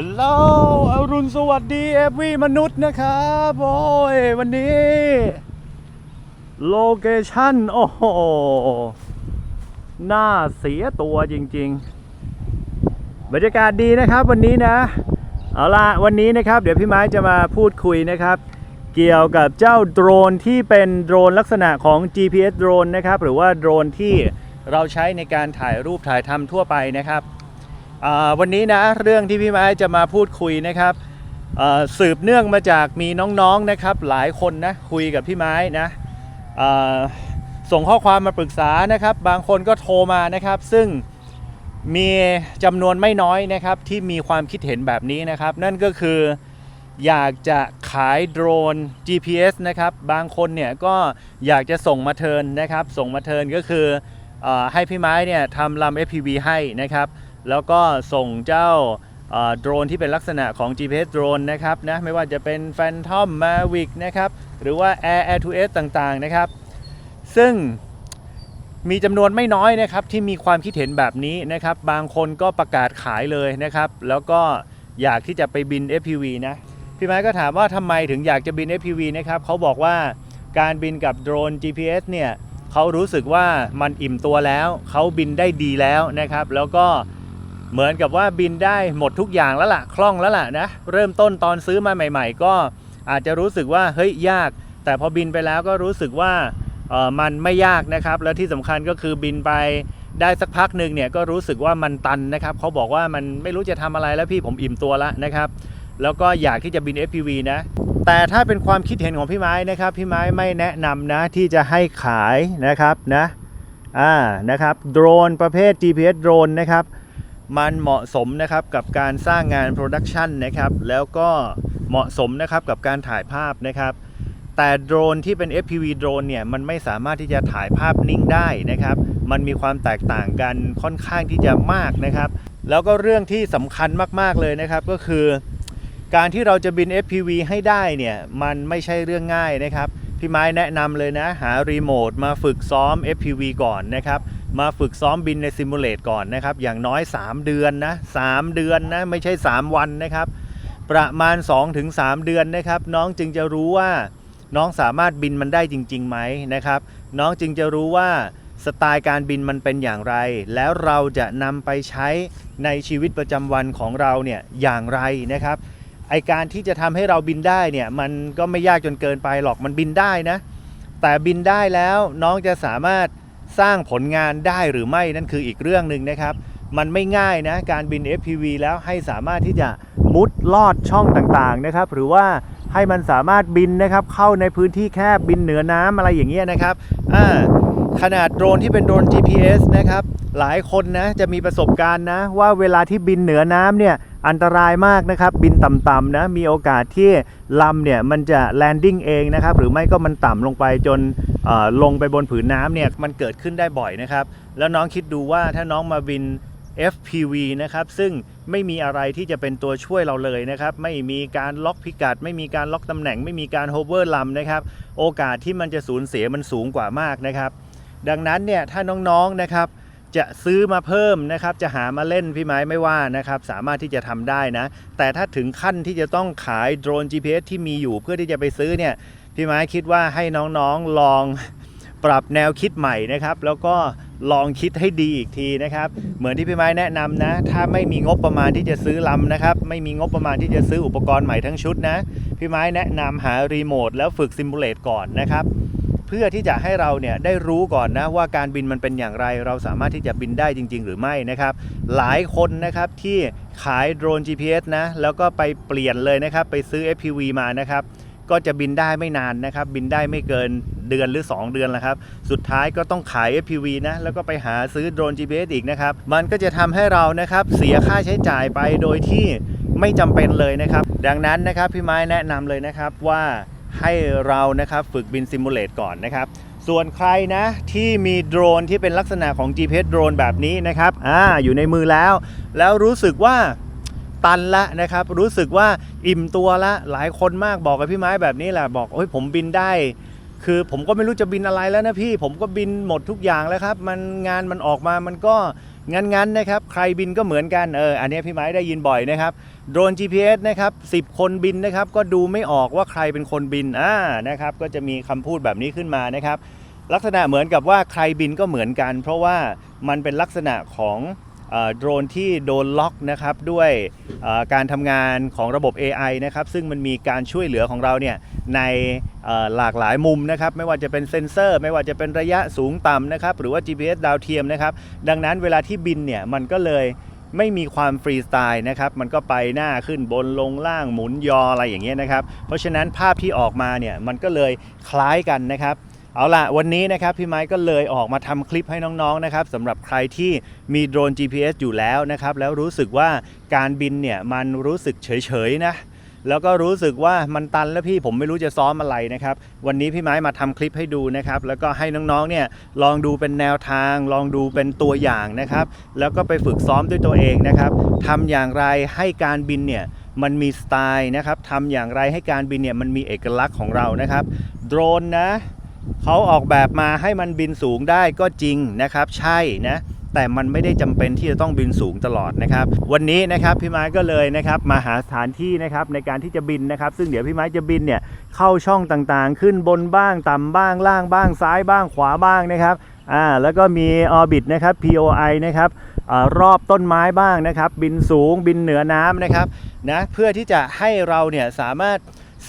ฮัลโหลอรุณสวัสดีเอฟวีมนุษย์นะครับ โอ้ย วันนี้ โลเคชั่น โอ้โห น่าเสียตัวจริง ๆ บรรยากาศดีนะครับวันนี้นะ เอาละวันนี้นะครับ เดี๋ยวพี่ไม้จะมาพูดคุยนะครับ เกี่ยวกับเจ้าโดรนที่เป็นโดรนลักษณะของ GPS โดรนนะครับ หรือว่าโดรนที่เราใช้ในการถ่ายรูปถ่ายทำทั่วไปนะครับ วันนี้นะเรื่องที่พี่ไม้จะมาพูดคุยนะครับสืบเนื่องมาจากมีน้องๆนะครับหลายคนนะคุยกับพี่ไม้นะส่งข้อความมาปรึกษานะครับ บางคนก็โทรมานะครับ ซึ่งมีจำนวนไม่น้อยนะครับที่มีความคิดเห็นแบบนี้นะครับ นั่นก็คืออยากจะขายโดรน GPS นะครับ บางคนเนี่ยก็อยากจะส่งมาเทินนะครับ ส่งมาเทินก็คืออให้พี่ไม้เนี่ยทำลำ FPV ให้นะครับ แล้วก็ส่งเจ้าโดรนที่เป็นลักษณะของ GPS โดรนนะครับนะไม่ว่าจะเป็น Phantom Mavic นะครับหรือว่า Air Air 2S ต่างๆนะครับ ซึ่งมีจำนวนไม่น้อยนะครับที่มีความคิดเห็นแบบนี้นะครับ บางคนก็ประกาศขายเลยนะครับ แล้วก็อยากที่จะไปบิน FPV นะพี่ไม้ก็ถามว่าทำไมถึงอยากจะบิน FPV นะครับเขาบอกว่าการบินกับโดรน GPS เนี่ยเขารู้สึกว่ามันอิ่มตัวแล้ว เขาบินได้ดีแล้วนะครับ แล้วก็ เหมือนกับว่าบินได้หมดทุกอย่างแล้วล่ะคล่องแล้วล่ะนะเริ่มต้นตอนซื้อมาใหม่ ๆ ก็อาจจะรู้สึกว่าเฮ้ยยาก แต่พอบินไปแล้วก็รู้สึกว่าเออมันไม่ยากนะครับ แล้วที่สำคัญก็คือบินไปได้สักพักหนึ่งเนี่ยก็รู้สึกว่ามันตันนะครับเขาบอกว่ามันไม่รู้จะทำอะไรแล้วพี่ผมอิ่มตัวแล้วนะครับแล้วก็อยากที่จะบิน FPV นะแต่ถ้าเป็นความคิดเห็นของพี่ไม้นะครับพี่ไม้ไม่แนะนำนะที่จะให้ขายนะครับนะอ่านะครับโดรนประเภท GPS โดรนนะครับ มันเหมาะสมนะครับกับการสร้างงานโปรดักชันนะครับแล้วก็เหมาะสมนะครับกับการถ่ายภาพนะครับแต่โดรนที่เป็น FPV โดรนเนี่ยมันไม่สามารถที่จะถ่ายภาพนิ่งได้นะครับ มันมีความแตกต่างกันค่อนข้างที่จะมากนะครับ แล้วก็เรื่องที่สำคัญมากๆเลยนะครับก็คือ การที่เราจะบิน FPV ให้ได้เนี่ยมันไม่ใช่เรื่องง่ายนะครับ พี่ไม้แนะนำเลยนะ หารีโมทมาฝึกซ้อม FPV ก่อนนะครับ มาฝึกซ้อมบินในซิมูเลตก่อนนะครับ อย่างน้อย 3 เดือนนะ3เดือนนะไม่ใช่ 3 วันนะครับ ประมาณ 2-3 เดือนนะครับ น้องจึงจะรู้ว่าน้องสามารถบินมันได้จริงๆไหมนะครับ น้องจึงจะรู้ว่าสไตล์การบินมันเป็นอย่างไร แล้วเราจะนำไปใช้ในชีวิตประจำวันของเราเนี่ยอย่างไรนะครับไอการที่จะทำให้เราบินได้เนี่ยมันก็ไม่ยากจนเกินไปหรอกมันบินได้นะ แต่บินได้แล้วน้องจะสามารถ สร้างผลงานได้หรือไม่นั่นคืออีกเรื่องหนึ่งนะครับ มันไม่ง่ายนะการบิน FPV แล้วให้สามารถที่จะมุดลอดช่องต่างๆนะครับ หรือว่าให้มันสามารถบินนะครับ เข้าในพื้นที่แคบบินเหนือน้ำอะไรอย่างเงี้ยนะครับอ่าขนาดโดรนที่เป็นโดรน GPS นะครับ หลายคนนะจะมีประสบการณ์นะ ว่าเวลาที่บินเหนือน้ำเนี่ยอันตรายมากนะครับ บินต่ำๆนะ มีโอกาสที่ลำเนี่ยมันจะแลนดิ้งเองนะครับ หรือไม่ก็มันต่ำลงไปจน ลงไปบนผืนน้ำเนี่ยมันเกิดขึ้นได้บ่อยนะครับ แล้วน้องคิดดูว่าถ้าน้องมาบิน FPV นะครับซึ่งไม่มีอะไรที่จะเป็นตัวช่วยเราเลยนะครับ ไม่มีการล็อกพิกัด ไม่มีการล็อกตำแหน่ง ไม่มีการโฮเวอร์ลำนะครับ โอกาสที่มันจะสูญเสียมันสูงกว่ามากนะครับ ดังนั้นเนี่ยถ้าน้องๆนะครับจะซื้อมาเพิ่มนะครับ จะหามาเล่นพี่ไม้ไม่ว่านะครับ สามารถที่จะทำได้นะ แต่ถ้าถึงขั้นที่จะต้องขายโดรน GPS ที่มีอยู่เพื่อที่จะไปซื้อเนี่ย พี่ไม้คิดว่าให้น้องๆลองปรับแนวคิดใหม่นะครับ แล้วก็ลองคิดให้ดีอีกทีนะครับ เหมือนที่พี่ไม้แนะนำนะ ถ้าไม่มีงบประมาณที่จะซื้อลำนะครับ ไม่มีงบประมาณที่จะซื้ออุปกรณ์ใหม่ทั้งชุดนะ พี่ไม้แนะนำหารีโมทแล้วฝึกซิมูเลตก่อนนะครับ เพื่อที่จะให้เราเนี่ยได้รู้ก่อนนะว่าการบินมันเป็นอย่างไร เราสามารถที่จะบินได้จริง ๆ หรือไม่นะครับ หลายคนนะครับที่ขายโดรน GPS นะ แล้วก็ไปเปลี่ยนเลยนะครับ ไปซื้อ FPV มานะครับ ก็จะบินได้ไม่นานนะครับ บินได้ไม่เกินเดือนหรือ 2 เดือนแล้วครับ สุดท้ายก็ต้องขาย FPV นะ แล้วก็ไปหาซื้อโดรน GPS อีกนะครับ มันก็จะทำให้เรานะครับเสียค่าใช้จ่ายไปโดยที่ไม่จำเป็นเลยนะครับ ดังนั้นนะครับพี่ไม้แนะนำเลยนะครับว่าให้เรานะครับฝึกบินซิมูเลตก่อนนะครับส่วนใครนะที่มีโดรนที่เป็นลักษณะของ GPS โดรนแบบนี้นะครับอ่าอยู่ในมือแล้ว แล้วรู้สึกว่า ตันละนะครับ รู้สึกว่าอิ่มตัวละหลายคนมากบอกกับพี่ไม้แบบนี้แหละบอกโอ้ยผมบินได้ คือผมก็ไม่รู้จะบินอะไรแล้วนะพี่ ผมก็บินหมดทุกอย่างแล้วครับ มันงานมันออกมามันก็งั้นๆนะครับ ใครบินก็เหมือนกันเอออันนี้พี่ไม้ได้ยินบ่อยนะครับโดรน GPS นะครับ10 คนบินนะครับ ก็ดูไม่ออกว่าใครเป็นคนบินอ่านะครับ ก็จะมีคำพูดแบบนี้ขึ้นมานะครับ ลักษณะเหมือนกับว่าใครบินก็เหมือนกัน เพราะว่ามันเป็นลักษณะของ โดรนที่โดนล็อกนะครับด้วยการทำงานของระบบ AI นะครับซึ่งมันมีการช่วยเหลือของเราเนี่ยในหลากหลายมุมนะครับไม่ว่าจะเป็นเซ็นเซอร์ ไม่ว่าจะเป็นระยะสูงต่ำนะครับหรือว่า GPS ดาวเทียมนะครับดังนั้นเวลาที่บินเนี่ยมันก็เลยไม่มีความฟรีสไตล์นะครับ มันก็ไปหน้าขึ้นบนลงล่างหมุนยออะไรอย่างเงี้ยนะครับ เพราะฉะนั้นภาพที่ออกมาเนี่ยมันก็เลยคล้ายกันนะครับ เอาล่ะ วันนี้นะครับพี่ไม้ก็เลยออกมาทำคลิปให้น้องๆนะครับสำหรับใครที่มีโดรน GPS อยู่แล้วนะครับ แล้วรู้สึกว่าการบินเนี่ยมันรู้สึกเฉยๆนะแล้วก็รู้สึกว่ามันตันแล้วพี่ผมไม่รู้จะซ้อมอะไรนะครับ วันนี้พี่ไม้มาทำคลิปให้ดูนะครับ แล้วก็ให้น้องๆเนี่ยลองดูเป็นแนวทาง ลองดูเป็นตัวอย่างนะครับ แล้วก็ไปฝึกซ้อมด้วยตัวเองนะครับทำอย่างไรให้การบินเนี่ยมันมีสไตล์นะครับทำอย่างไรให้การบินเนี่ยมันมีเอกลักษณ์ของเรานะครับ โดรนนะ เขาออกแบบมาให้มันบินสูงได้ก็จริงนะครับ ใช่นะแต่มันไม่ได้จำเป็นที่จะต้องบินสูงตลอดนะครับ วันนี้นะครับพี่ไม้ก็เลยนะครับมาหาสถานที่นะครับในการที่จะบินนะครับ ซึ่งเดี๋ยวพี่ไม้จะบินเนี่ยเข้าช่องต่างๆ ขึ้นบนบ้างต่ำบ้างล่างบ้างซ้ายบ้างขวาบ้างนะครับอ่าแล้วก็มีออบิทนะครับ POI นะครับอารอบต้นไม้บ้างนะครับ บินสูงบินเหนือน้ำนะครับนะเพื่อที่จะให้เราเนี่ยสามารถ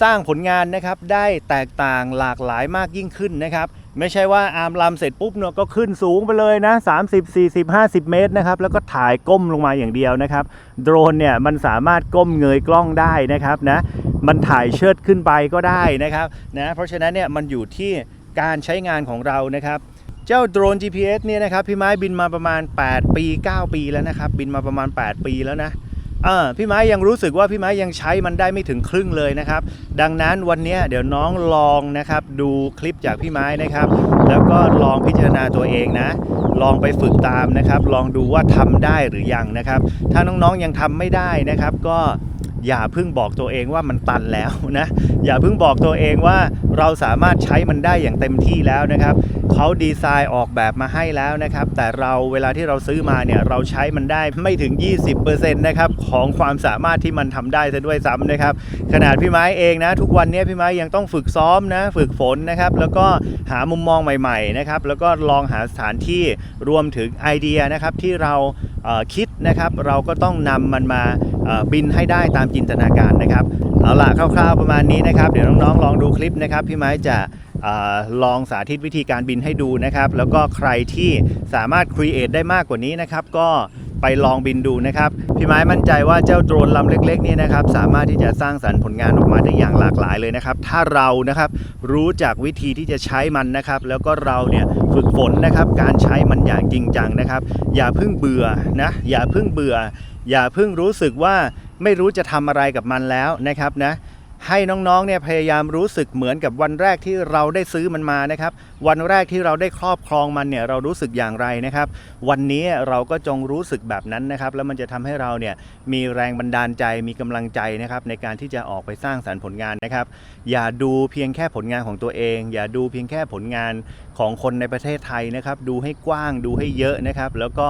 สร้างผลงานนะครับได้แตกต่างหลากหลายมากยิ่งขึ้นนะครับ ไม่ใช่ว่าอาร์มลำเสร็จปุ๊บเนาะก็ขึ้นสูงไปเลยนะ30 40 50 เมตรนะครับแล้วก็ถ่ายก้มลงมาอย่างเดียวนะครับ โดรนเนี่ยมันสามารถก้มเงยกล้องได้นะครับนะมันถ่ายเชิดขึ้นไปก็ได้นะครับนะเพราะฉะนั้นเนี่ยมันอยู่ที่การใช้งานของเรานะครับเจ้าโดรน GPS เนี่ยนะครับพี่ไม้บินมาประมาณ 8 ปี 9 ปีแล้วนะครับ บินมาประมาณ 8 ปีแล้วนะ อ่าพี่ไม้ยังรู้สึกว่าพี่ไม้ยังใช้มันได้ไม่ถึงครึ่งเลยนะครับ ดังนั้นวันนี้เดี๋ยวน้องลองนะครับดูคลิปจากพี่ไม้นะครับ แล้วก็ลองพิจารณาตัวเองนะ ลองไปฝึกตามนะครับ ลองดูว่าทำได้หรือยังนะครับ ถ้าน้องๆยังทำไม่ได้นะครับ ก็ อย่าเพิ่งบอกตัวเองว่ามันตันแล้วนะ อย่าเพิ่งบอกตัวเองว่าเราสามารถใช้มันได้อย่างเต็มที่แล้วนะครับเขาดีไซน์ออกแบบมาให้แล้วนะครับ แต่เราเวลาที่เราซื้อมาเนี่ยเราใช้มันได้ไม่ถึง 20%นะครับของความสามารถที่มันทำได้ซะด้วยซ้ำนะครับ ขนาดพี่ไม้เองนะ ทุกวันนี้พี่ไม้ยังต้องฝึกซ้อมนะ ฝึกฝนนะครับ แล้วก็หามุมมองใหม่ๆนะครับ แล้วก็ลองหาสถานที่รวมถึงไอเดียนะครับที่เรา คิดนะครับเราก็ต้องนำมันมาบินให้ได้ตามจินตนาการนะครับเอาล่ะคร่าวๆประมาณนี้นะครับ เดี๋ยวน้องๆลองดูคลิปนะครับพี่ไม้จะอลองสาธิตวิธีการบินให้ดูนะครับ แล้วก็ใครที่สามารถครีเอทได้มากกว่านี้นะครับ ก็ ไปลองบินดูนะครับพี่ไม้มั่นใจว่าเจ้าโดรนลำเล็กๆนี่นะครับสามารถที่จะสร้างสรรค์ผลงานออกมาได้อย่างหลากหลายเลยนะครับ ถ้าเรานะครับรู้จักวิธีที่จะใช้มันนะครับ แล้วก็เราเนี่ยฝึกฝนนะครับการใช้มันอย่างจริงจังนะครับ อย่าเพิ่งเบื่อนะอย่าเพิ่งเบื่อ อย่าเพิ่งรู้สึกว่าไม่รู้จะทำอะไรกับมันแล้วนะครับนะให้น้องๆเนี่ยพยายามรู้สึกเหมือนกับวันแรกที่เราได้ซื้อมันมานะครับ วันแรกที่เราได้ครอบครองมันเนี่ยเรารู้สึกอย่างไรนะครับ วันนี้เราก็จงรู้สึกแบบนั้นนะครับ แล้วมันจะทำให้เราเนี่ยมีแรงบันดาลใจมีกำลังใจนะครับในการที่จะออกไปสร้างสรรค์ผลงานนะครับ อย่าดูเพียงแค่ผลงานของตัวเอง อย่าดูเพียงแค่ผลงานของคนในประเทศไทยนะครับ ดูให้กว้างดูให้เยอะนะครับ แล้วก็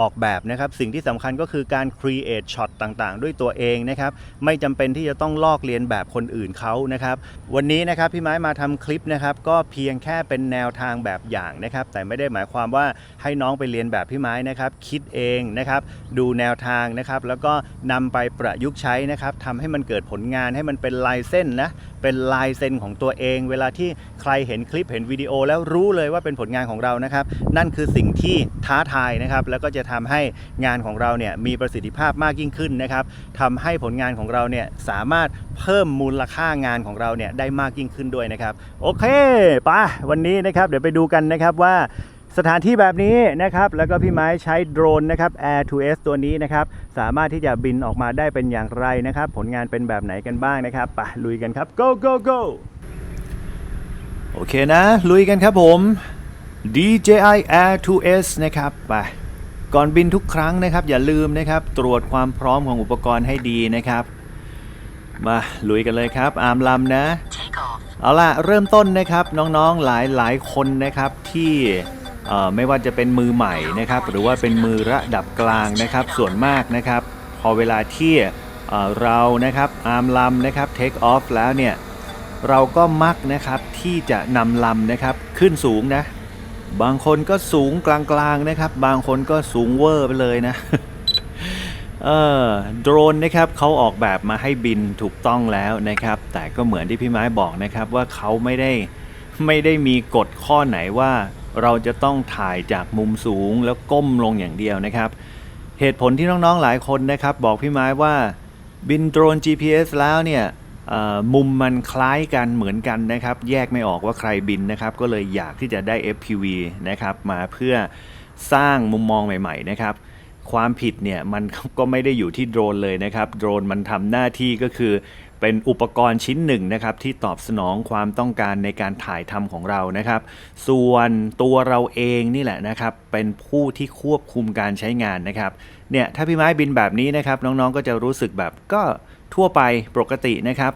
ออกแบบนะครับสิ่งที่สำคัญก็คือการ create shot ต่างๆ ด้วยตัวเองนะครับไม่จำเป็นที่จะต้องลอกเลียนแบบคนอื่นเขานะครับ วันนี้นะครับพี่ไม้มาทำคลิปนะครับ ก็เพียงแค่เป็นแนวทางแบบอย่างนะครับ แต่ไม่ได้หมายความว่าให้น้องไปเรียนแบบพี่ไม้นะครับ คิดเองนะครับ ดูแนวทางนะครับ แล้วก็นำไปประยุกต์ใช้นะครับทำให้มันเกิดผลงานให้มันเป็นลายเส้นนะ เป็นลายเซ็นของตัวเอง เวลาที่ใครเห็นคลิปเห็นวิดีโอ แล้วรู้เลยว่าเป็นผลงานของเรานะครับ นั่นคือสิ่งที่ท้าทายนะครับ แล้วก็จะทำให้งานของเราเนี่ยมีประสิทธิภาพมากยิ่งขึ้นนะครับทำให้ผลงานของเราเนี่ยสามารถเพิ่มมูลค่างานของเราเนี่ยได้มากยิ่งขึ้นด้วยนะครับ โอเคไปะวันนี้นะครับ เดี๋ยวไปดูกันนะครับว่า สถานที่แบบนี้นะครับ แล้วก็พี่ไม้ใช้โดรนนะครับ Air 2S ตัวนี้นะครับ สามารถที่จะบินออกมาได้เป็นอย่างไรนะครับ ผลงานเป็นแบบไหนกันบ้างนะครับไปลุยกันครับ go go go โอเคนะ ลุยกันครับผม DJI Air 2S นะครับไปก่อนบินทุกครั้งนะครับ อย่าลืมนะครับ ตรวจความพร้อมของอุปกรณ์ให้ดีนะครับ มาลุยกันเลยครับ อาร์มลำนะ Take off. เอาล่ะ เริ่มต้นนะครับน้องๆหลายหลายๆคนนะครับที่เอ่อ ไม่ว่าจะเป็นมือใหม่นะครับหรือว่าเป็นมือระดับกลางนะครับส่วนมากนะครับพอเวลาที่เรานะครับอาร์มลำนะครับเทคออฟแล้วเนี่ยเราก็มักนะครับที่จะนำลำนะครับขึ้นสูงนะบางคนก็สูงกลางๆนะครับ บางคนก็สูงเวอร์ไปเลยนะเออโดรนนะครับเขาออกแบบมาให้บินถูกต้องแล้วนะครับ แต่ก็เหมือนที่พี่ไม้บอกนะครับว่าเขาไม่ได้ไม่ได้มีกฎข้อไหนว่า เราจะต้องถ่ายจากมุมสูงแล้วก้มลงอย่างเดียวนะครับ เหตุผลที่น้องๆหลายคนนะครับ บอกพี่ไม้ว่าบินโดรน GPS แล้วเนี่ยมุมมันคล้ายกันเหมือนกันนะครับ แยกไม่ออกว่าใครบินนะครับ ก็เลยอยากที่จะได้ FPV นะครับ มาเพื่อสร้างมุมมองใหม่ ๆ นะครับ ความผิดเนี่ยมันก็ไม่ได้อยู่ที่โดรนเลยนะครับ โดรนมันทำหน้าที่ก็คือ เป็นอุปกรณ์ชิ้นหนึ่งนะครับที่ตอบสนองความต้องการในการถ่ายทำของเรานะครับ ส่วนตัวเราเองนี่แหละนะครับ เป็นผู้ที่ควบคุมการใช้งานนะครับเนี่ยถ้าพี่ไม้บินแบบนี้นะครับ น้องๆก็จะรู้สึกแบบก็ทั่วไปปกตินะครับ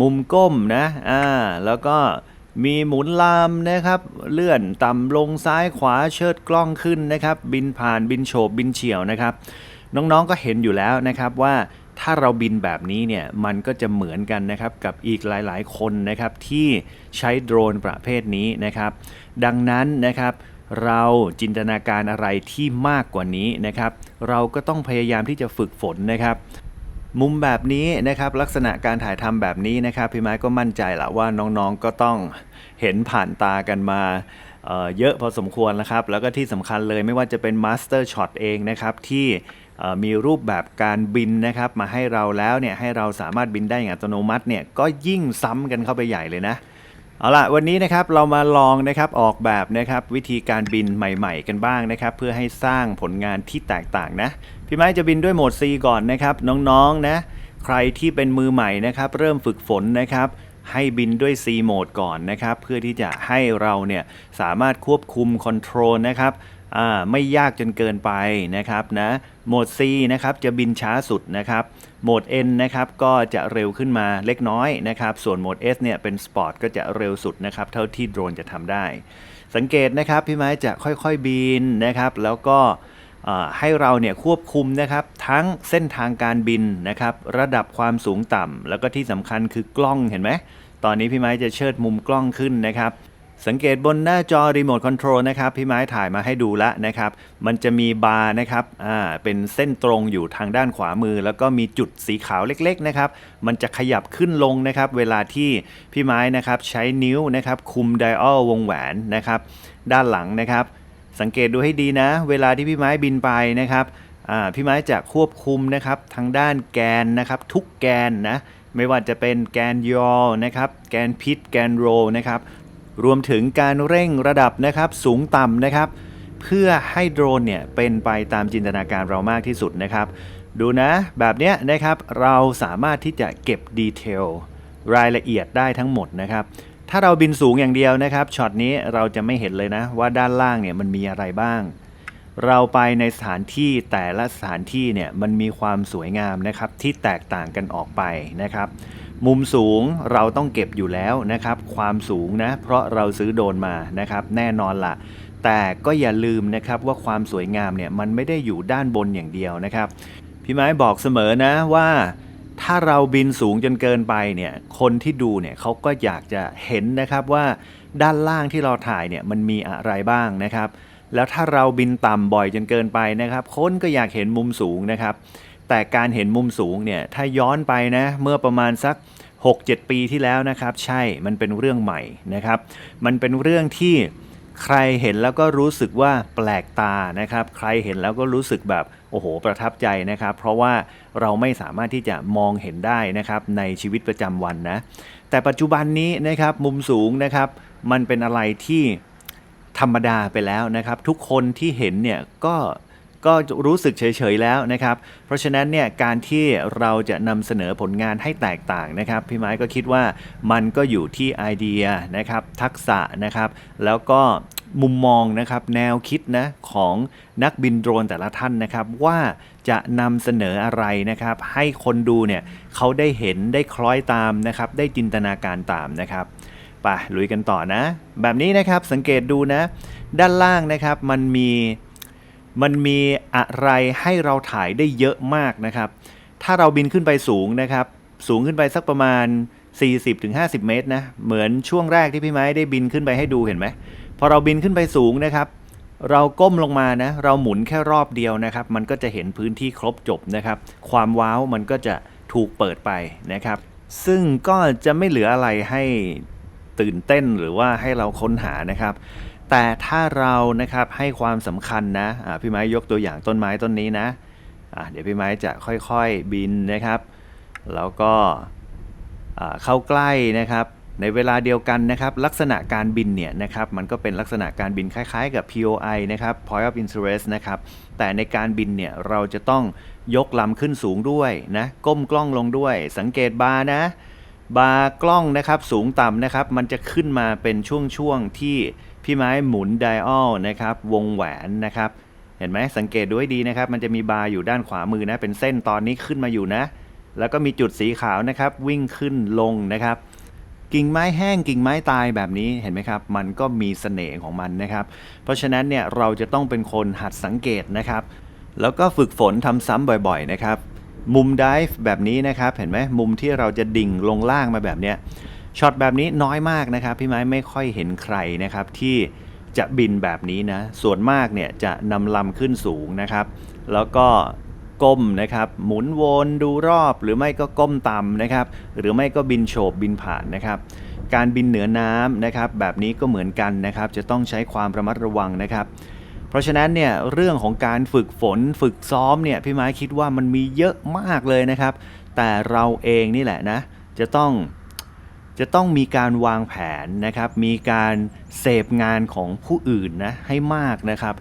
มุมก้มนะอ่าแล้วก็มีหมุนลามนะครับ เลื่อนต่ำลงซ้ายขวาเชิดกล้องขึ้นนะครับ บินผ่านบินโฉบบินเฉียวนะครับ น้องๆก็เห็นอยู่แล้วนะครับว่า ถ้าเราบินแบบนี้เนี่ยมันก็จะเหมือนกันนะครับกับอีกหลายๆ คนนะครับที่ใช้โดรนประเภทนี้นะครับ ดังนั้นนะครับเราจินตนาการอะไรที่มากกว่านี้นะครับ เราก็ต้องพยายามที่จะฝึกฝนนะครับ มุมแบบนี้นะครับลักษณะการถ่ายทำแบบนี้นะครับพี่ไม้ก็มั่นใจแหละว่าน้องๆก็ต้องเห็นผ่านตากันมาเเยอะพอสมควรแล้วครับ แล้วก็ที่สำคัญเลยไม่ว่าจะเป็นมาสเตอร์ช็อตเองนะครับที่ มีรูปแบบการบินนะครับมาให้เราแล้วเนี่ยให้เราสามารถบินได้อย่างอัตโนมัติเนี่ยก็ยิ่งซ้ำกันเข้าไปใหญ่เลยนะเอาล่ะวันนี้นะครับเรามาลองนะครับออกแบบนะครับวิธีการบินใหม่ ๆ กันบ้างนะครับ เพื่อให้สร้างผลงานที่แตกต่างนะพี่ไม้จะบินด้วยโหมด C ก่อนนะครับน้องๆนะใครที่เป็นมือใหม่นะครับ เริ่มฝึกฝนนะครับ ให้บินด้วย C โหมดก่อนนะครับ เพื่อที่จะให้เราเนี่ยสามารถควบคุมคอนโทรลนะครับ ไม่ยากจนเกินไปนะครับนะโหมด C นะครับจะบินช้าสุดนะครับโหมด N นะครับก็จะเร็วขึ้นมาเล็กน้อยนะครับส่วนโหมด S เนี่ยเป็นสปอร์ตก็จะเร็วสุดนะครับเท่าที่โดรนจะทำได้ สังเกตนะครับพี่ไม้จะค่อยๆบินนะครับแล้วก็ให้เราเนี่ยควบคุมนะครับทั้งเส้นทางการบินนะครับระดับความสูงต่ำแล้วก็ที่สำคัญคือกล้องเห็นไหมตอนนี้พี่ไม้จะเชิดมุมกล้องขึ้นนะครับ สังเกตบนหน้าจอรีโมทคอนโทรลนะครับ พี่ไม้ถ่ายมาให้ดูแล้วนะครับ มันจะมีบาร์นะครับอ่าเป็นเส้นตรงอยู่ทางด้านขวามือ แล้วก็มีจุดสีขาวเล็กๆนะครับ มันจะขยับขึ้นลงนะครับ เวลาที่พี่ไม้นะครับใช้นิ้วนะครับ คุมไดอัลวงแหวนนะครับ ด้านหลังนะครับ สังเกตดูให้ดีนะ เวลาที่พี่ไม้บินไปนะครับอ่าพี่ไม้จะควบคุมนะครับทางด้านแกนนะครับ ทุกแกนนะไม่ว่าจะเป็นแกนยอนะครับ แกนพิษแกนโรนะครับ รวมถึงการเร่งระดับนะครับสูงต่ำนะครับ เพื่อให้โดรนเนี่ยเป็นไปตามจินตนาการเรามากที่สุดนะครับ ดูนะแบบเนี้ยนะครับเราสามารถที่จะเก็บดีเทลรายละเอียดได้ทั้งหมดนะครับถ้าเราบินสูงอย่างเดียวนะครับช็อตนี้เราจะไม่เห็นเลยนะว่าด้านล่างเนี่ยมันมีอะไรบ้าง เราไปในสถานที่แต่ละสถานที่เนี่ยมันมีความสวยงามนะครับที่แตกต่างกันออกไปนะครับ มุมสูงเราต้องเก็บอยู่แล้วนะครับ ความสูงนะ เพราะเราซื้อโดนมานะครับ แน่นอนล่ะ แต่ก็อย่าลืมนะครับว่าความสวยงามเนี่ยมันไม่ได้อยู่ด้านบนอย่างเดียวนะครับ พี่ไม้บอกเสมอนะว่าถ้าเราบินสูงจนเกินไปเนี่ย คนที่ดูเนี่ยเขาก็อยากจะเห็นนะครับว่าด้านล่างที่เราถ่ายเนี่ยมันมีอะไรบ้างนะครับ แล้วถ้าเราบินต่ำบ่อยจนเกินไปนะครับ คนก็อยากเห็นมุมสูงนะครับ แต่การเห็นมุมสูงเนี่ยถ้าย้อนไปนะเมื่อประมาณสัก 6-7 ปีที่แล้วนะครับ ใช่มันเป็นเรื่องใหม่นะครับ มันเป็นเรื่องที่ใครเห็นแล้วก็รู้สึกว่าแปลกตานะครับ ใครเห็นแล้วก็รู้สึกแบบโอ้โห ประทับใจนะครับ เพราะว่าเราไม่สามารถที่จะมองเห็นได้นะครับในชีวิตประจำวันนะ แต่ปัจจุบันนี้นะครับมุมสูงนะครับ มันเป็นอะไรที่ธรรมดาไปแล้วนะครับ ทุกคนที่เห็นเนี่ยก็ ก็รู้สึกเฉยๆแล้วนะครับ เพราะฉะนั้นเนี่ยการที่เราจะนำเสนอผลงานให้แตกต่างนะครับ พี่ไม้ก็คิดว่ามันก็อยู่ที่ไอเดียนะครับ ทักษะนะครับ แล้วก็มุมมองนะครับแนวคิดนะของนักบินโดรนแต่ละท่านนะครับว่าจะนำเสนออะไรนะครับ ให้คนดูเนี่ยเขาได้เห็นได้คล้อยตามนะครับ ได้จินตนาการตามนะครับไปลุยกันต่อนะ แบบนี้นะครับสังเกตดูนะ ด้านล่างนะครับมันมี มันมีอะไรให้เราถ่ายได้เยอะมากนะครับ ถ้าเราบินขึ้นไปสูงนะครับ สูงขึ้นไปสักประมาณ 40-50 เมตรนะ เหมือนช่วงแรกที่พี่ไม้ได้บินขึ้นไปให้ดูเห็นไหม พอเราบินขึ้นไปสูงนะครับ เราก้มลงมานะ เราหมุนแค่รอบเดียวนะครับ มันก็จะเห็นพื้นที่ครบจบนะครับ ความว้าวมันก็จะถูกเปิดไปนะครับ ซึ่งก็จะไม่เหลืออะไรให้ตื่นเต้นหรือว่าให้เราค้นหานะครับ แต่ถ้าเรานะครับให้ความสำคัญนะอ่าพี่ไม้ยกตัวอย่างต้นไม้ต้นนี้นะอ่าเดี๋ยวพี่ไม้จะค่อยๆบินนะครับ แล้วก็เข้าใกล้นะครับ ในเวลาเดียวกันนะครับ ลักษณะการบินเนี่ยนะครับมันก็เป็นลักษณะการบินคล้ายๆกับ POI นะครับ Point of Interest นะครับ แต่ในการบินเนี่ยเราจะต้องยกลำขึ้นสูงด้วยนะก้มกล้องลงด้วย สังเกตบาร์นะบาร์กล้องนะครับสูงต่ำนะครับ มันจะขึ้นมาเป็นช่วงๆที่ พี่ไม้หมุนไดอัลนะครับวงแหวนนะครับ เห็นไหมสังเกตดูให้ดีนะครับ มันจะมีบาร์อยู่ด้านขวามือนะเป็นเส้นตอนนี้ขึ้นมาอยู่นะ แล้วก็มีจุดสีขาวนะครับ วิ่งขึ้นลงนะครับกิ่งไม้แห้งกิ่งไม้ตายแบบนี้เห็นไหมครับ มันก็มีเสน่ห์ของมันนะครับ เพราะฉะนั้นเนี่ยเราจะต้องเป็นคนหัดสังเกตนะครับ แล้วก็ฝึกฝนทำซ้ำบ่อยๆนะครับ มุมดิฟแบบนี้นะครับ เห็นไหมมุมที่เราจะดิ่งลงล่างมาแบบเนี้ย ช็อตแบบนี้น้อยมากนะครับ พี่ไม้ไม่ค่อยเห็นใครนะครับที่จะบินแบบนี้นะ ส่วนมากเนี่ยจะนำลำขึ้นสูงนะครับ แล้วก็ก้มนะครับ หมุนวนดูรอบหรือไม่ก็ก้มต่ำนะครับ หรือไม่ก็บินโฉบบินผ่านนะครับ การบินเหนือน้ำนะครับ แบบนี้ก็เหมือนกันนะครับ จะต้องใช้ความระมัดระวังนะครับ เพราะฉะนั้นเนี่ยเรื่องของการฝึกฝนฝึกซ้อมเนี่ยพี่ไม้คิดว่ามันมีเยอะมากเลยนะครับ แต่เราเองนี่แหละนะ จะต้อง จะต้องมีการวางแผนนะครับ มีการเสพงานของผู้อื่นนะให้มากนะครับ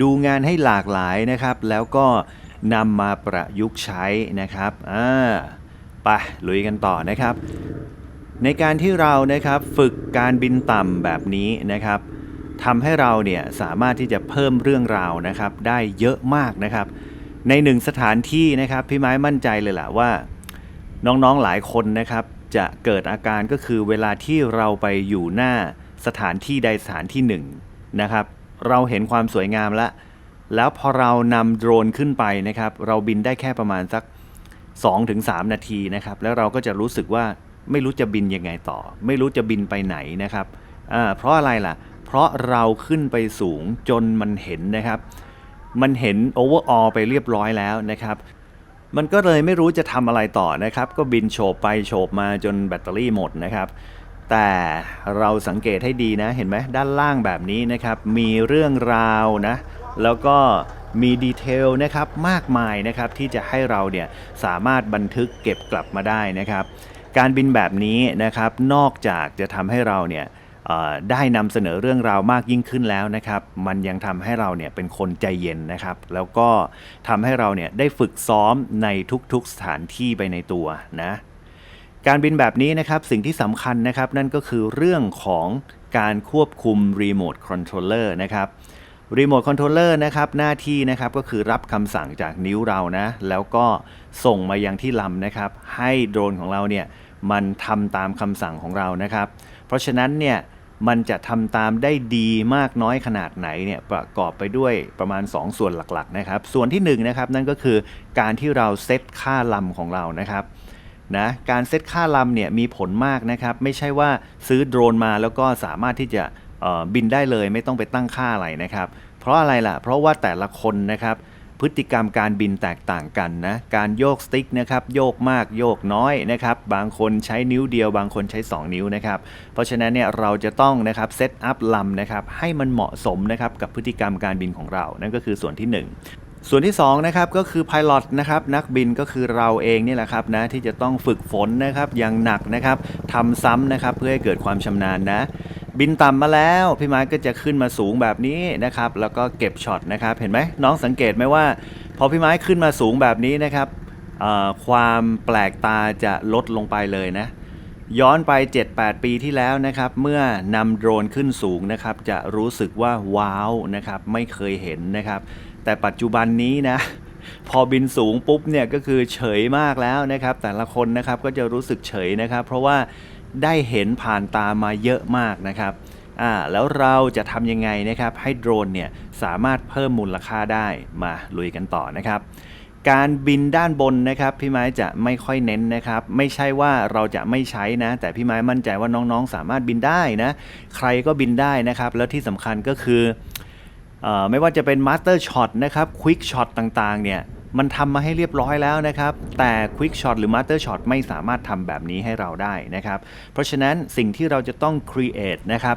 ดูงานให้หลากหลายนะครับ แล้วก็นำมาประยุกต์ใช้นะครับอ่าไปลุยกันต่อนะครับ ในการที่เรานะครับฝึกการบินต่ำแบบนี้นะครับทำให้เราเนี่ยสามารถที่จะเพิ่มเรื่องราวนะครับ ได้เยอะมากนะครับ ในหนึ่งสถานที่นะครับพี่ไม้มั่นใจเลยแหละว่า น้องๆหลายคนนะครับ จะเกิดอาการก็คือเวลาที่เราไปอยู่หน้าสถานที่ใดสถานที่หนึ่งนะครับ เราเห็นความสวยงามแล้วแล้วพอเรานำโดรนขึ้นไปนะครับ เราบินได้แค่ประมาณสัก 2-3 นาทีนะครับ แล้วเราก็จะรู้สึกว่าไม่รู้จะบินยังไงต่อ ไม่รู้จะบินไปไหนนะครับเพราะอะไรล่ะ เพราะเราขึ้นไปสูงจนมันเห็นนะครับ มันเห็นโอเวอร์ออไปเรียบร้อยแล้วนะครับ มันก็เลยไม่รู้จะทำอะไรต่อนะครับ ก็บินโฉบไปโฉบมาจนแบตเตอรี่หมดนะครับ แต่เราสังเกตให้ดีนะเห็นไหมด้านล่างแบบนี้นะครับ มีเรื่องราวนะ แล้วก็มีดีเทลนะครับมากมายนะครับที่จะให้เราเนี่ยสามารถบันทึกเก็บกลับมาได้นะครับ การบินแบบนี้นะครับนอกจากจะทำให้เราเนี่ย ได้นำเสนอเรื่องราวมากยิ่งขึ้นแล้วนะครับ มันยังทำให้เราเนี่ยเป็นคนใจเย็นนะครับ แล้วก็ทำให้เราเนี่ยได้ฝึกซ้อมในทุกๆสถานที่ไปในตัวนะการบินแบบนี้นะครับสิ่งที่สำคัญนะครับนั่นก็คือเรื่องของการควบคุมรีโมทคอนโทรลเลอร์นะครับรีโมทคอนโทรลเลอร์นะครับหน้าที่นะครับก็คือรับคำสั่งจากนิ้วเรานะแล้วก็ส่งมายังที่ลำนะครับ ให้โดรนของเราเนี่ยมันทำตามคำสั่งของเรานะครับ เพราะฉะนั้นเนี่ย มันจะทำตามได้ดีมากน้อยขนาดไหนเนี่ยประกอบไปด้วยประมาณ 2 ส่วนหลักๆนะครับ ส่วนที่1นงนะครับนั่นก็คือการที่เราเซตค่าลำของเรานะครับนะการเซตค่าลำเนี่ยมีผลมากนะครับ ไม่ใช่ว่าซื้อโดรนมาแล้วก็สามารถที่จะบินได้เลยไม่ต้องไปตั้งค่าอะไรนะครับ เพราะอะไรล่ะ เพราะว่าแต่ละคนนะครับ พฤติกรรมการบินแตกต่างกันนะการโยกสติ๊กนะครับโยกมากโยกน้อยนะครับบางคนใช้นิ้วเดียว บางคนใช้ 2 นิ้วนะครับเพราะฉะนั้นเนี่ยเราจะต้องนะครับเซตอัพลำนะครับให้มันเหมาะสมนะครับกับพฤติกรรมการบินของเรา นั่นก็คือส่วนที่ 1ส่วนที่2นะครับก็คือ Pilot นะครับนักบินก็คือเราเองนี่แหละครับนะที่จะต้องฝึกฝนนะครับอย่างหนักนะครับทำซ้ำนะครับเพื่อให้เกิดความชำนาญนะ บินต่ำมาแล้ว พี่ไม้ก็จะขึ้นมาสูงแบบนี้นะครับ แล้วก็เก็บช็อตนะครับ เห็นไหมน้องสังเกตไหมว่า พอพี่ไม้ขึ้นมาสูงแบบนี้นะครับความแปลกตาจะลดลงไปเลยนะ ย้อนไป 7-8 ปีที่แล้วนะครับ เมื่อนำโดรนขึ้นสูงนะครับ จะรู้สึกว่าว้าวนะครับ ไม่เคยเห็นนะครับ แต่ปัจจุบันนี้นะพอบินสูงปุ๊บเนี่ยก็คือเฉยมากแล้วนะครับ แต่ละคนนะครับก็จะรู้สึกเฉยนะครับ เพราะว่า ได้เห็นผ่านตามาเยอะมากนะครับอ่าแล้วเราจะทำยังไงนะครับให้โดรนเนี่ยสามารถเพิ่มมูลค่าได้มาลุยกันต่อนะครับ การบินด้านบนนะครับพี่ไม้จะไม่ค่อยเน้นนะครับ ไม่ใช่ว่าเราจะไม่ใช้นะ แต่พี่ไม้มั่นใจว่าน้องๆ สามารถบินได้นะใครก็บินได้นะครับ แล้วที่สำคัญก็คืออไม่ว่าจะเป็น Master Shot นะครับ Quick Shot ต่างๆเนี่ย มันทำมาให้เรียบร้อยแล้วนะครับ แต่ Quick Shot หรือ Master Shot ไม่สามารถทำแบบนี้ให้เราได้นะครับ เพราะฉะนั้นสิ่งที่เราจะต้อง create นะครับ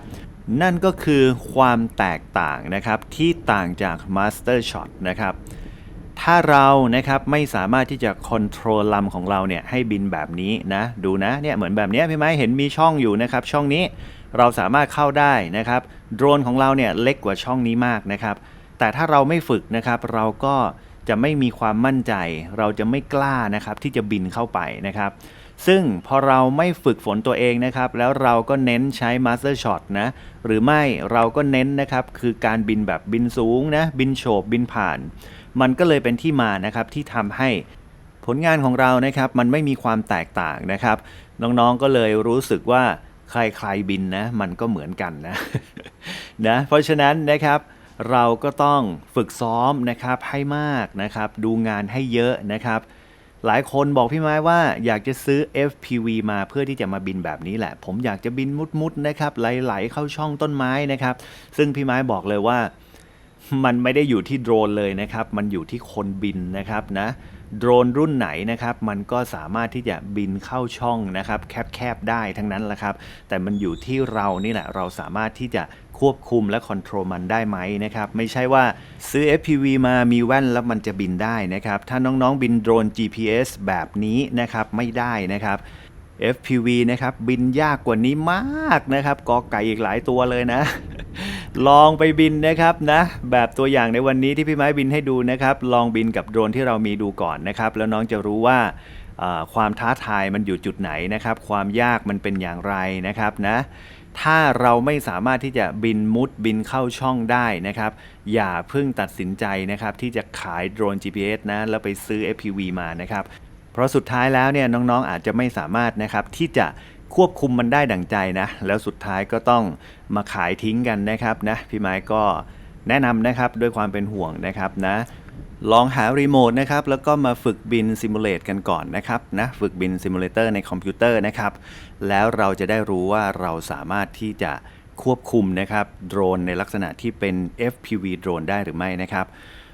นั่นก็คือความแตกต่างนะครับที่ต่างจาก Master Shot นะครับถ้าเรานะครับไม่สามารถที่จะค o n t r o l ลำของเราเนี่ยให้บินแบบนี้นะดูนะเนี่ยเหมือนแบบนี้พี่ไม้เห็นมีช่องอยู่นะครับ ช่องนี้เราสามารถเข้าได้นะครับโดรนของเราเนี่ยเล็กกว่าช่องนี้มากนะครับ แต่ถ้าเราไม่ฝึกนะครับ เราก็ จะไม่มีความมั่นใจ เราจะไม่กล้านะครับที่จะบินเข้าไปนะครับ ซึ่งพอเราไม่ฝึกฝนตัวเองนะครับ แล้วเราก็เน้นใช้ Master Shot นะ หรือไม่เราก็เน้นนะครับ คือการบินแบบบินสูงนะ บินโฉบบินผ่าน มันก็เลยเป็นที่มานะครับที่ทำให้ผลงานของเรานะครับมันไม่มีความแตกต่างนะครับ น้องๆก็เลยรู้สึกว่าใครๆบินนะ มันก็เหมือนกันนะนะ เพราะฉะนั้นนะครับ เราก็ต้องฝึกซ้อมนะครับให้มากนะครับ ดูงานให้เยอะนะครับ หลายคนบอกพี่ไม้ว่าอยากจะซื้อ FPV มาเพื่อที่จะมาบินแบบนี้แหละ ผมอยากจะบินมุดๆนะครับไหลๆเข้าช่องต้นไม้นะครับ ซึ่งพี่ไม้บอกเลยว่ามันไม่ได้อยู่ที่โดรนเลยนะครับ มันอยู่ที่คนบินนะครับนะ โดรนรุ่นไหนนะครับ มันก็สามารถที่จะบินเข้าช่องนะครับ แคบๆได้ทั้งนั้นแหละครับ แต่มันอยู่ที่เรานี่แหละ เราสามารถที่จะ ควบคุมและคอนโทรลมันได้ไหมนะครับ ไม่ใช่ว่าซื้อ FPV มามีแว่นแล้วมันจะบินได้นะครับ ถ้าน้องๆบินโดรน GPS แบบนี้นะครับไม่ได้นะครับ FPV นะครับบินยากกว่านี้มากนะครับกอไก่อีกหลายตัวเลยนะ ลองไปบินนะครับนะแบบตัวอย่างในวันนี้ที่พี่ไม้บินให้ดูนะครับ ลองบินกับโดรนที่เรามีดูก่อนนะครับ แล้วน้องจะรู้ว่าอ่าความท้าทายมันอยู่จุดไหนนะครับ ความยากมันเป็นอย่างไรนะครับนะ ถ้าเราไม่สามารถที่จะบินมุดบินเข้าช่องได้นะครับ อย่าเพิ่งตัดสินใจนะครับ ที่จะขายโดรน GPS นะ แล้วไปซื้อ FPV มานะครับ เพราะสุดท้ายแล้วเนี่ยน้องๆอาจจะไม่สามารถนะครับที่จะควบคุมมันได้ดั่งใจนะ แล้วสุดท้ายก็ต้องมาขายทิ้งกันนะครับนะพี่ไม้ก็แนะนำนะครับด้วยความเป็นห่วงนะครับนะ ลองหารีโมทนะครับแล้วก็มาฝึกบินซิมูเลตกันก่อนนะครับนะฝึกบินซิมูเลเตอร์ในคอมพิวเตอร์นะครับ แล้วเราจะได้รู้ว่าเราสามารถที่จะควบคุมนะครับโดรนในลักษณะที่เป็น FPV โดรนได้หรือไม่นะครับ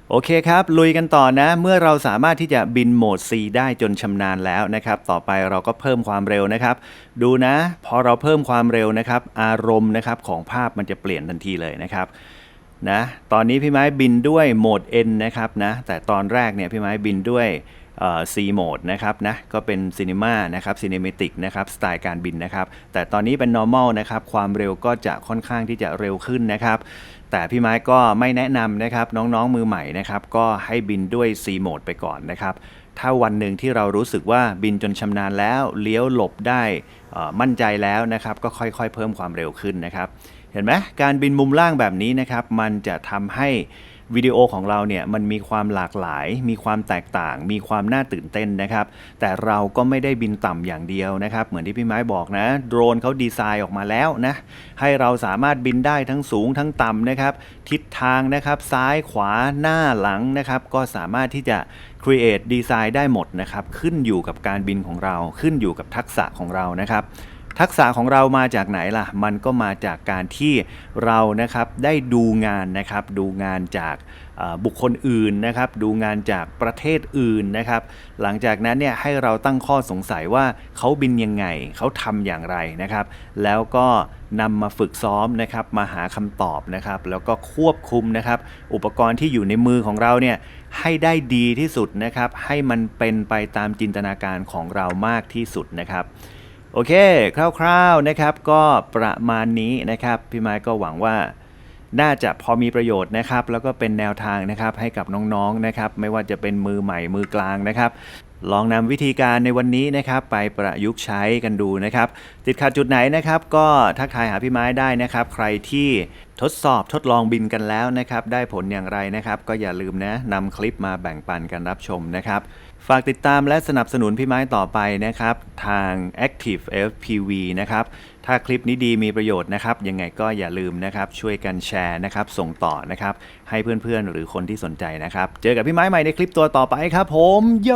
โอเคครับ ลุยกันต่อนะ เมื่อเราสามารถที่จะบินโหมด C ได้จนชำนาญแล้วนะครับ ต่อไปเราก็เพิ่มความเร็วนะครับ ดูนะ พอเราเพิ่มความเร็วนะครับ อารมณ์นะครับของภาพมันจะเปลี่ยนทันทีเลยนะครับ นะตอนนี้พี่ไม้บินด้วยโหมด N นะครับนะแต่ตอนแรกเนี่ยพี่ไม้บินด้วยเอ่อ C โหมดนะครับนะก็เป็น Cinema นะครับ Cinematic นะครับสไตล์การบินนะครับแต่ตอนนี้เป็น normal นะครับความเร็วก็จะค่อนข้างที่จะเร็วขึ้นนะครับแต่พี่ไม้ก็ไม่แนะนำนะครับน้องๆมือใหม่นะครับก็ให้บินด้วย C โหมดไปก่อนนะครับถ้าวันหนึ่งที่เรารู้สึกว่าบินจนชำนาญแล้วเลี้ยวหลบได้มั่นใจแล้วนะครับก็ค่อยๆ เพิ่มความเร็วขึ้นนะครับ เห็นไหมการบินมุมล่างแบบนี้นะครับ มันจะทำให้วิดีโอของเราเนี่ยมันมีความหลากหลาย มีความแตกต่าง มีความน่าตื่นเต้นนะครับ แต่เราก็ไม่ได้บินต่ำอย่างเดียวนะครับ เหมือนที่พี่ไม้บอกนะ โดรนเขาดีไซน์ออกมาแล้วนะ ให้เราสามารถบินได้ทั้งสูงทั้งต่ำนะครับ ทิศทางนะครับ ซ้ายขวาหน้าหลังนะครับ ก็สามารถที่จะ create ดีไซน์ได้หมดนะครับ ขึ้นอยู่กับการบินของเรา ขึ้นอยู่กับทักษะของเรานะครับ ทักษะของเรามาจากไหนล่ะ มันก็มาจากการที่เรานะครับได้ดูงานนะครับ ดูงานจากบุคคลอื่นนะครับ ดูงานจากประเทศอื่นนะครับ หลังจากนั้นเนี่ยให้เราตั้งข้อสงสัยว่าเขาบินยังไง เขาทำอย่างไรนะครับ แล้วก็นำมาฝึกซ้อมนะครับ มาหาคำตอบนะครับ แล้วก็ควบคุมนะครับ อุปกรณ์ที่อยู่ในมือของเราเนี่ยให้ได้ดีที่สุดนะครับ ให้มันเป็นไปตามจินตนาการของเรามากที่สุดนะครับ โอเค คร่าวๆนะครับก็ประมาณนี้นะครับพี่ไม้ก็หวังว่าน่าจะพอมีประโยชน์นะครับ แล้วก็เป็นแนวทางนะครับให้กับน้องๆนะครับ ไม่ว่าจะเป็นมือใหม่มือกลางนะครับ ลองนำวิธีการในวันนี้นะครับ ไปประยุกต์ใช้กันดูนะครับ ติดขัดจุดไหนนะครับ ก็ทักทายหาพี่ไม้ได้นะครับ ใครที่ทดสอบทดลองบินกันแล้วนะครับ ได้ผลอย่างไรนะครับ ก็อย่าลืมนะนำคลิปมาแบ่งปันกันรับชมนะครับ ฝากติดตามและสนับสนุนพี่ไม้ต่อไปนะครับ ทาง Active FPV นะครับ ถ้าคลิปนี้ดีมีประโยชน์นะครับ ยังไงก็อย่าลืมนะครับ ช่วยกันแชร์นะครับ ส่งต่อนะครับ ให้เพื่อนๆ หรือคนที่สนใจนะครับ เจอกับพี่ไม้ใหม่ในคลิปตัวต่อไปครับผม โย